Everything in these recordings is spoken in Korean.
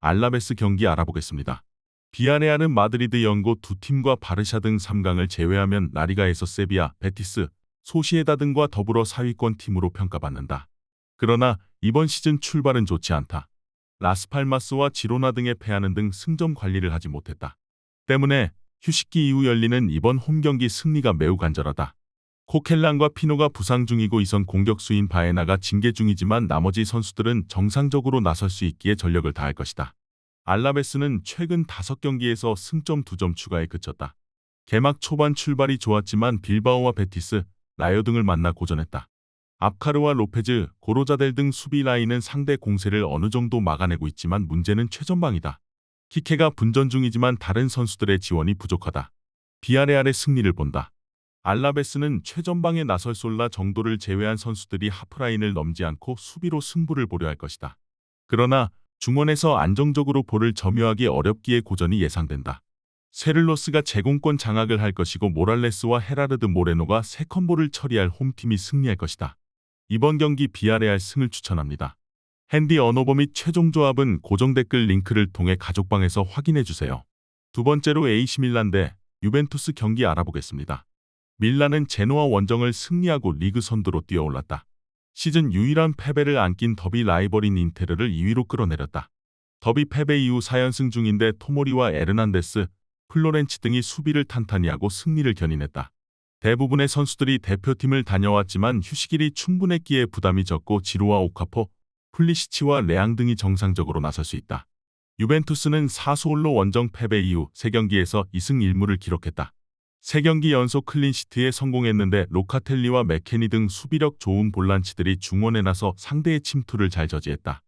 알라베스 경기 알아보겠습니다. 비아레알은 마드리드 연고 두 팀과 바르샤 등 3강을 제외하면 라리가에서 세비야, 베티스, 소시에다 등과 더불어 4위권 팀으로 평가받는다. 그러나 이번 시즌 출발은 좋지 않다. 라스팔마스와 지로나 등에 패하는 등 승점 관리를 하지 못했다. 때문에 휴식기 이후 열리는 이번 홈경기 승리가 매우 간절하다. 코켈란과 피노가 부상 중이고 이선 공격수인 바에나가 징계 중이지만 나머지 선수들은 정상적으로 나설 수 있기에 전력을 다할 것이다. 알라베스는 최근 5경기에서 승점 2점 추가에 그쳤다. 개막 초반 출발이 좋았지만 빌바오와 베티스, 라요 등을 만나 고전했다. 압카르와 로페즈, 고로자델 등 수비 라인은 상대 공세를 어느 정도 막아내고 있지만 문제는 최전방이다. 키케가 분전 중이지만 다른 선수들의 지원이 부족하다. 비아레알의 승리를 본다. 알라베스는 최전방에 나설 솔라 정도를 제외한 선수들이 하프라인을 넘지 않고 수비로 승부를 보려 할 것이다. 그러나 중원에서 안정적으로 볼을 점유하기 어렵기에 고전이 예상된다. 세를로스가 제공권 장악을 할 것이고 모랄레스와 헤라르드 모레노가 세컨볼을 처리할 홈팀이 승리할 것이다. 이번 경기 비아레알 승을 추천합니다. 핸디 언어버 및 최종 조합은 고정 댓글 링크를 통해 가족방에서 확인해 주세요. 두 번째로 AC 밀란 대 유벤투스 경기 알아보겠습니다. 밀란은 제노아 원정을 승리하고 리그 선두로 뛰어올랐다. 시즌 유일한 패배를 안긴 더비 라이벌인 인테르를 2위로 끌어내렸다. 더비 패배 이후 4연승 중인데 토모리와 에르난데스, 플로렌치 등이 수비를 탄탄히 하고 승리를 견인했다. 대부분의 선수들이 대표팀을 다녀왔지만 휴식일이 충분했기에 부담이 적고 지루와 오카포, 플리시치와 레앙 등이 정상적으로 나설 수 있다. 유벤투스는 사수홀로 원정 패배 이후 3경기에서 2승 1무를 기록했다. 3경기 연속 클린시트에 성공했는데 로카텔리와 맥케니 등 수비력 좋은 볼란치들이 중원에 나서 상대의 침투를 잘 저지했다.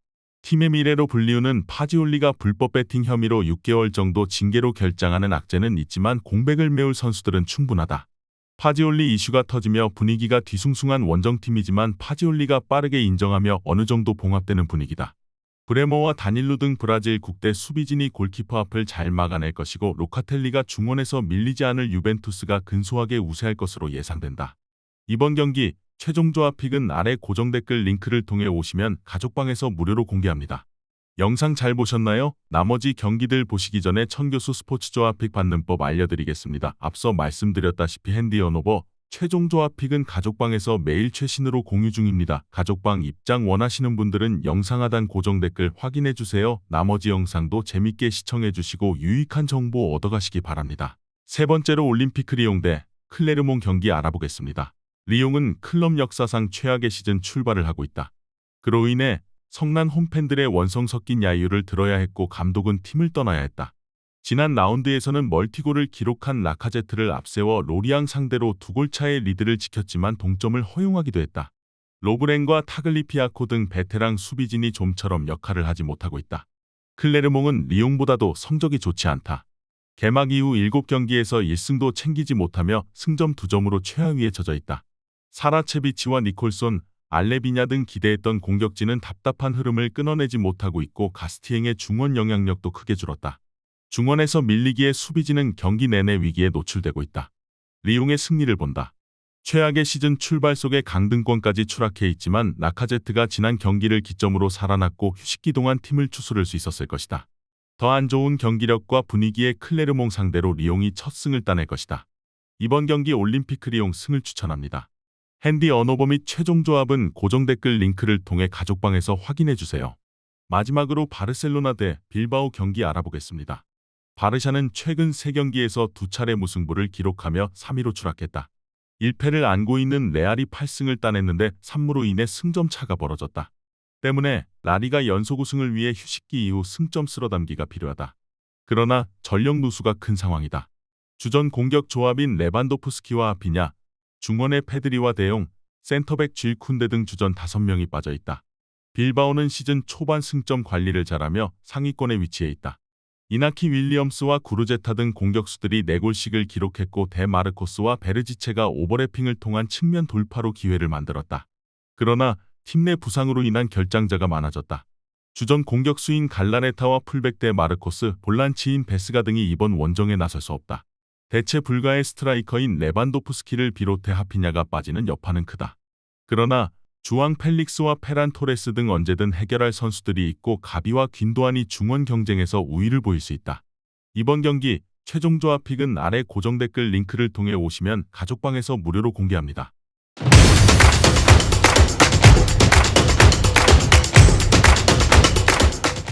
팀의 미래로 불리우는 파지올리가 불법 배팅 혐의로 6개월 정도 징계로 결장하는 악재는 있지만 공백을 메울 선수들은 충분하다. 파지올리 이슈가 터지며 분위기가 뒤숭숭한 원정팀이지만 파지올리가 빠르게 인정하며 어느 정도 봉합되는 분위기다. 브레모와 다닐루 등 브라질 국대 수비진이 골키퍼 앞을 잘 막아낼 것이고 로카텔리가 중원에서 밀리지 않을 유벤투스가 근소하게 우세할 것으로 예상된다. 이번 경기 최종 조합 픽은 아래 고정 댓글 링크를 통해 오시면 가족방에서 무료로 공개합니다. 영상 잘 보셨나요? 나머지 경기들 보시기 전에 천교수 스포츠 조합 픽 받는 법 알려드리겠습니다. 앞서 말씀드렸다시피 핸디 언오버 최종 조합 픽은 가족방에서 매일 최신으로 공유 중입니다. 가족방 입장 원하시는 분들은 영상 하단 고정 댓글 확인해 주세요. 나머지 영상도 재밌게 시청해 주시고 유익한 정보 얻어가시기 바랍니다. 세 번째로 올림픽 리옹 대 클레르몬 경기 알아보겠습니다. 리옹은 클럽 역사상 최악의 시즌 출발을 하고 있다. 그로 인해 성난 홈팬들의 원성 섞인 야유를 들어야 했고 감독은 팀을 떠나야 했다. 지난 라운드에서는 멀티골을 기록한 라카제트를 앞세워 로리앙 상대로 두 골차의 리드를 지켰지만 동점을 허용하기도 했다. 로브렌과 타글리피아코 등 베테랑 수비진이 좀처럼 역할을 하지 못하고 있다. 클레르몽은 리옹보다도 성적이 좋지 않다. 개막 이후 7경기에서 1승도 챙기지 못하며 승점 2점으로 최하위에 젖어 있다. 사라체비치와 니콜손, 알레비냐 등 기대했던 공격진은 답답한 흐름을 끊어내지 못하고 있고 가스티행의 중원 영향력도 크게 줄었다. 중원에서 밀리기에 수비진은 경기 내내 위기에 노출되고 있다. 리옹의 승리를 본다. 최악의 시즌 출발 속에 강등권까지 추락해 있지만 라카제트가 지난 경기를 기점으로 살아났고 휴식기 동안 팀을 추스를 수 있었을 것이다. 더 안 좋은 경기력과 분위기의 클레르몽 상대로 리옹이 첫 승을 따낼 것이다. 이번 경기 올림픽 리옹 승을 추천합니다. 핸디 언어버 및 최종 조합은 고정 댓글 링크를 통해 가족방에서 확인해 주세요. 마지막으로 바르셀로나 대 빌바오 경기 알아보겠습니다. 바르샤는 최근 3경기에서 두 차례 무승부를 기록하며 3위로 추락했다. 1패를 안고 있는 레알이 8승을 따냈는데 3무로 인해 승점 차가 벌어졌다. 때문에 라리가 연속 우승을 위해 휴식기 이후 승점 쓸어담기가 필요하다. 그러나 전력 누수가 큰 상황이다. 주전 공격 조합인 레반도프스키와 아피냐, 중원의 페드리와 대용, 센터백 질쿤데 등 주전 5명이 빠져 있다. 빌바오는 시즌 초반 승점 관리를 잘하며 상위권에 위치해 있다. 이나키 윌리엄스와 구르제타 등 공격수들이 4골씩을 기록했고 데마르코스와 베르지체가 오버래핑을 통한 측면 돌파로 기회를 만들었다. 그러나 팀 내 부상으로 인한 결장자가 많아졌다. 주전 공격수인 갈라네타와 풀백 대 마르코스, 볼란치인 베스가 등이 이번 원정에 나설 수 없다. 대체 불가의 스트라이커인 레반도프스키를 비롯해 하피냐가 빠지는 여파는 크다. 그러나 주앙 펠릭스와 페란 토레스 등 언제든 해결할 선수들이 있고 가비와 귄도안이 중원 경쟁에서 우위를 보일 수 있다. 이번 경기 최종 조합 픽은 아래 고정 댓글 링크를 통해 오시면 가족방에서 무료로 공개합니다.